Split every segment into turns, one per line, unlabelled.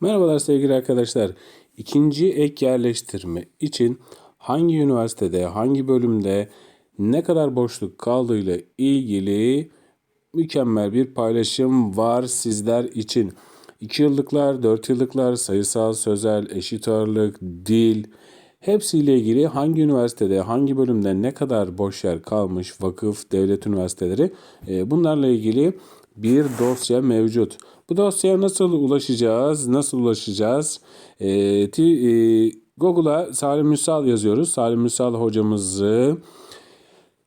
Merhabalar sevgili arkadaşlar. İkinci ek yerleştirme için hangi üniversitede, hangi bölümde ne kadar boşluk kaldığıyla ilgili mükemmel bir paylaşım var sizler için. 2 yıllıklar, 4 yıllıklar, sayısal, sözel, eşit ağırlık, dil hepsiyle ilgili hangi üniversitede, hangi bölümde ne kadar boş yer kalmış, vakıf, devlet üniversiteleri e, bunlarla ilgili bir dosya mevcut. Bu dosyaya nasıl ulaşacağız? Nasıl ulaşacağız? E, e, Google'a Salim Ünsal yazıyoruz. Salim Ünsal hocamızı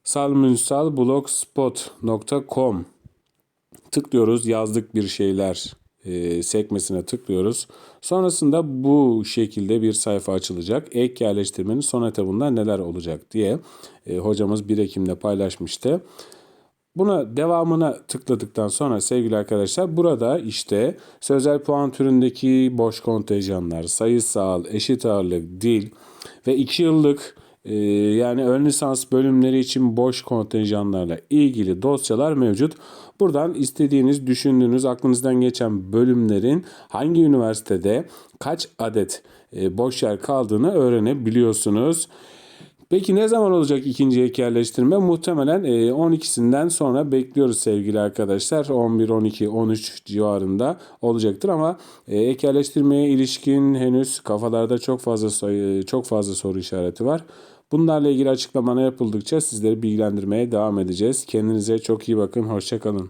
salimünsalblogspot.com tıklıyoruz. Yazdık bir şeyler e, sekmesine tıklıyoruz. Sonrasında bu şekilde bir sayfa açılacak. Ek yerleştirmenin son etabında neler olacak diye e, hocamız 1 Ekim'de paylaşmıştı. Buna devamına tıkladıktan sonra sevgili arkadaşlar burada işte sözel puan türündeki boş kontenjanlar, sayısal, eşit ağırlık, dil ve 2 yıllık e, yani ön lisans bölümleri için boş kontenjanlarla ilgili dosyalar mevcut. Buradan istediğiniz, düşündüğünüz, aklınızdan geçen bölümlerin hangi üniversitede kaç adet e, boş yer kaldığını öğrenebiliyorsunuz. Peki ne zaman olacak ikinci ek yerleştirme? Muhtemelen 12'sinden sonra bekliyoruz sevgili arkadaşlar. 11, 12, 13 civarında olacaktır ama e, ek yerleştirmeye ilişkin henüz kafalarda çok fazla sayı, çok fazla soru işareti var. Bunlarla ilgili açıklama yapıldıkça sizleri bilgilendirmeye devam edeceğiz. Kendinize çok iyi bakın. Hoşçakalın.